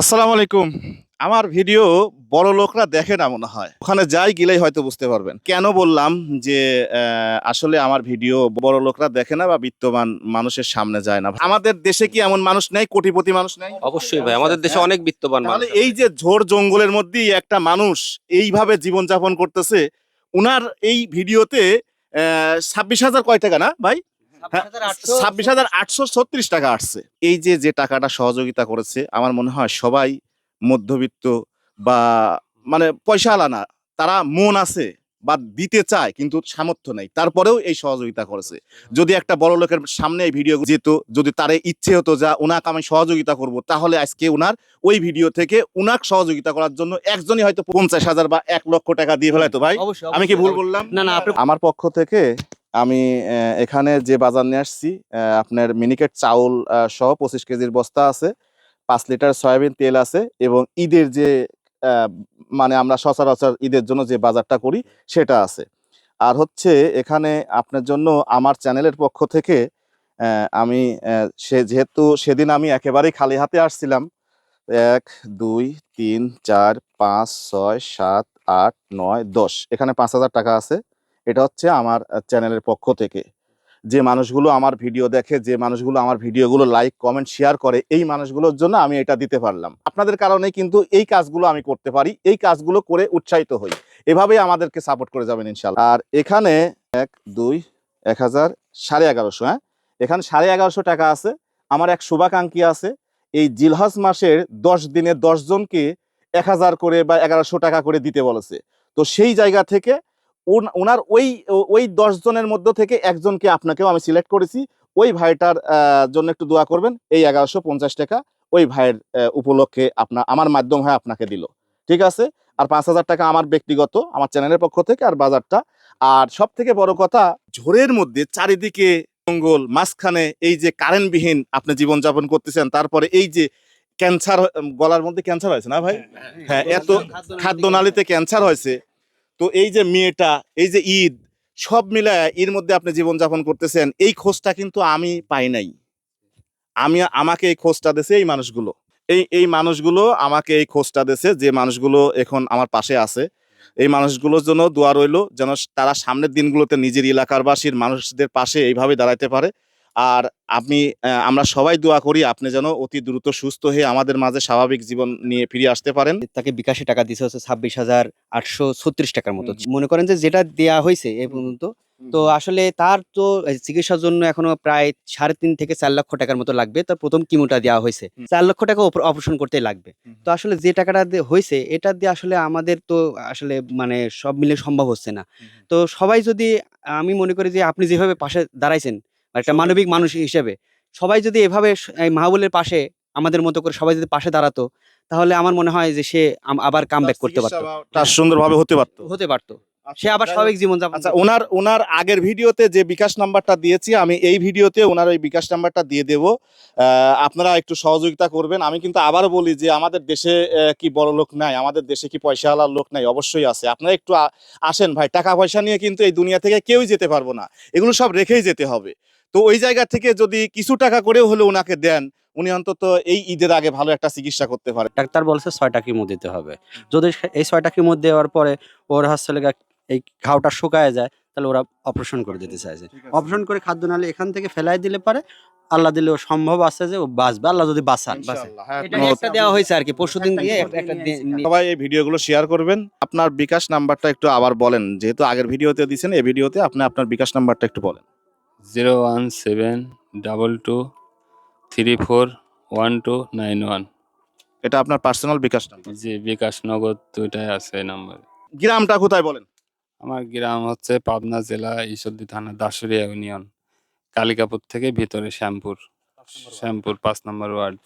আসসালামু আলাইকুম। আমার ভিডিও বড় লোকরা দেখে না মনে হয়। ওখানে যাই গেলেই হয়তো বুঝতে পারবেন। কেন বললাম যে আসলে আমার ভিডিও বড় লোকরা দেখে না বা বিত্তমান মানুষের সামনে যায় না। আমাদের দেশে কি এমন মানুষ নেই? কোটিপতি মানুষ নেই? অবশ্যই ভাই আমাদের দেশে অনেক বিত্তবান তাহলে এই যে ঝোড় জঙ্গলের মধ্যেই একটা মানুষ এইভাবে জীবনযাপন করতেছে উনার এই ভিডিওতে ছাব্বিশ হাজার কয় টাকা না ভাই? ছাব্বিশ হাজার আটশো ছত্রিশ টাকা আসছে। এই যে যে টাকাটা সহযোগিতা করেছে আমার মনে হয় সবাই মধ্যবিত্ত বা মানে পয়সা তারা মন আছে বা দিতে চায় কিন্তু সামর্থ্য নেই। তারপরেও এই সহযোগিতা করেছে। যদি একটা বড় লোকের সামনে এই ভিডিও যেত যদি তার ইচ্ছে হতো যা ওনাকে আমি সহযোগিতা করব তাহলে আজকে ওনার ওই ভিডিও থেকে ওনাকে সহযোগিতা করার জন্য একজনই হয়তো পঞ্চাশ হাজার বা এক লক্ষ টাকা দিয়ে ফেলাইতো ভাই। আমি কি ভুল বললাম? না না আমার পক্ষ থেকে আমি এখানে যে বাজার নিয়ে আসছি আপনার মিনিকেট চাউল সহ পঁচিশ কেজির বস্তা আছে, পাঁচ লিটার সয়াবিন তেল আছে এবং ঈদের যে মানে আমরা সচরাচর ঈদের জন্য যে বাজারটা করি সেটা আছে। আর হচ্ছে এখানে আপনার জন্য আমার চ্যানেলের পক্ষ থেকে আমি সে যেহেতু সেদিন আমি একেবারেই খালি হাতে আসছিলাম, এক, দুই, তিন, চার, পাঁচ, ছয়, সাত, আট, নয়, দশ, এখানে পাঁচ হাজার টাকা আছে। এটা হচ্ছে আমার চ্যানেলের পক্ষ থেকে। যে মানুষগুলো আমার ভিডিও দেখে, যে মানুষগুলো আমার ভিডিওগুলো লাইক কমেন্ট শেয়ার করে, এই মানুষগুলোর জন্য আমি এটা দিতে পারলাম। আপনাদের কারণে কিন্তু এই কাজগুলো আমি করতে পারি, এই কাজগুলো করে উৎসাহিত হই। এভাবেই আমাদেরকে সাপোর্ট করে যাবেন ইনশাল্লাহ আর এখানে এক, দুই, এক হাজার, সাড়ে এগারোশো হ্যাঁ? এখানে সাড়ে এগারোশো টাকা আছে। আমার এক শুভাকাঙ্ক্ষী আছে। এই জিলহজ মাসের দশ দিনে দশ জনকে এক হাজার করে বা এগারোশো টাকা করে দিতে বলেছে। তো সেই জায়গা থেকে ওনার ওই ওই দশ জনের মধ্য থেকে একজনকে আপনাকেও আমি সিলেক্ট করেছি। ওই ভাইটার জন্য একটু দোয়া করবেন। এই এগারোশো পঞ্চাশ টাকা ওই ভাইয়ের উপলক্ষে আপনার আমার মাধ্যম হয়ে আপনাকে দিল। ঠিক আছে? আর পাঁচ হাজার টাকা আমার ব্যক্তিগত আমার চ্যানেলের পক্ষ থেকে আর বাজারটা। আর সব থেকে বড় কথা ঝোরের মধ্যে চারিদিকে জঙ্গল মাঝখানে এই যে কারেন্টবিহীন আপনি জীবনযাপন করতেছেন তারপরে এই যে ক্যান্সার গলার মধ্যে ক্যান্সার হয়েছে না ভাই? হ্যাঁ এত খাদ্যনালীতে ক্যান্সার হয়েছে। তো এই যে মেয়েটা, এই যে ঈদ, সব মিলায় এর মধ্যে আপনি জীবনযাপন করতেছেন, এই খোঁজটা কিন্তু আমি পাই নাই। আমি, আমাকে এই খোঁজটা দিছে এই মানুষগুলো। এই এই মানুষগুলো আমাকে এই খোঁজটা দিছে যে মানুষগুলো এখন আমার পাশে আছে। এই মানুষগুলোর জন্য দোয়া রইল যেন তারা সামনের দিনগুলোতে নিজের এলাকারবাসীর মানুষদের পাশে এইভাবে দাঁড়াইতে পারে। আর আপনি আমরা সবাই দোয়া করি আপনি যেন অতি দ্রুত সুস্থ হয়ে আমাদের মাঝে স্বাভাবিক জীবন নিয়ে ফিরে আসতে পারেন। তাকে বিকাশে টাকা দিতে হচ্ছে ছাব্বিশ হাজার আটশো ছত্রিশ টাকার মতো। মনে করেন যে যেটা দেয়া হয়েছে এই পর্যন্ত তো আসলে তার তো চিকিৎসার জন্য এখনও প্রায় সাড়ে তিন থেকে চার লক্ষ টাকার মতো লাগবে। তার প্রথম কিমোটা দেওয়া হয়েছে। চার লক্ষ টাকা অপারেশন করতে লাগবে। তো আসলে যে টাকাটা হয়েছে এটা দিয়ে আসলে আমাদের তো আসলে মানে সব মিলে সম্ভব হচ্ছে না। তো সবাই যদি আমি মনে করি যে আপনি যেভাবে পাশে দাঁড়াইছেন একটা মানবিক মানুষ হিসেবে। সবাই যদি এভাবে মাহবুলের পাশে আমাদের মতো করে সবাই যদি পাশে দাঁড়াতো তাহলে আমার মনে হয় যে সে আবার কাম ব্যাক করতে পারতো। তার সুন্দরভাবে হতে পারতো। হতে পারতো। সে আবার স্বাভাবিক জীবন যাপন আচ্ছা ওনার ওনার আগের ভিডিওতে যে বিকাশ নাম্বারটা দিয়েছি আমি এই ভিডিওতে ওনার ওই বিকাশ নাম্বারটা দিয়ে দেব। আহ, আপনারা একটু সহযোগিতা করবেন। আমি কিন্তু আবার বলি যে আমাদের দেশে কি বড় লোক নাই আমাদের দেশে কি পয়সাওয়ালার লোক নাই? অবশ্যই আছে। আপনারা একটু আসেন ভাই। টাকা পয়সা নিয়ে কিন্তু এই দুনিয়া থেকে কেউই যেতে পারব না। এগুলো সব রেখেই যেতে হবে। তো ওই জায়গা থেকে যদি কিছু টাকা করেও হলে ওনাকে দেন উনি অন্তত এই ঈদের আগে ভালো একটা চিকিৎসা করতে পারে। ডাক্তার বলছে ছয়টা কিমো দিতে হবে। যদি এই ছয়টা কিমো দেওয়ার পরে ওর হচ্ছে এই ঘাওটা শুকায় যায় তাহলে ওরা অপারেশন করে দিতে চাইছে। অপারেশন করে খাদ্য নালে এখান থেকে ফেলাই দিলে পারে আল্লাহ দিলে ও সম্ভব আছে যে ও বাঁচবে আল্লাহ যদি বাঁচান হ্যাঁ, একটা দেওয়া হয়েছে আর কি পরশুদিন দিয়ে একটা একটা দিয়ে- সবাই এই ভিডিওগুলো শেয়ার করবেন। আপনার বিকাশ নাম্বারটা একটু আবার বলেন যেহেতু আগের ভিডিওতে দিয়েছেন এই ভিডিওতে আপনি আপনার বিকাশ নাম্বারটা একটু বলেন। Zero one seven double two three four one two nine one. এটা আপনার পার্সোনাল বিকাশ নাম্বার? জি বিকাশ নগদ দুইটাই আছে এই নাম্বারে। গ্রামটা কোথায় বলেন? আমার গ্রাম হচ্ছে পাবনা জেলা ঈশ্বরদী থানা দাসুরিয়া ইউনিয়ন কালিকাপুর থেকে ভিতরে শ্যামপুর। শ্যামপুর পাঁচ নম্বর ওয়ার্ড।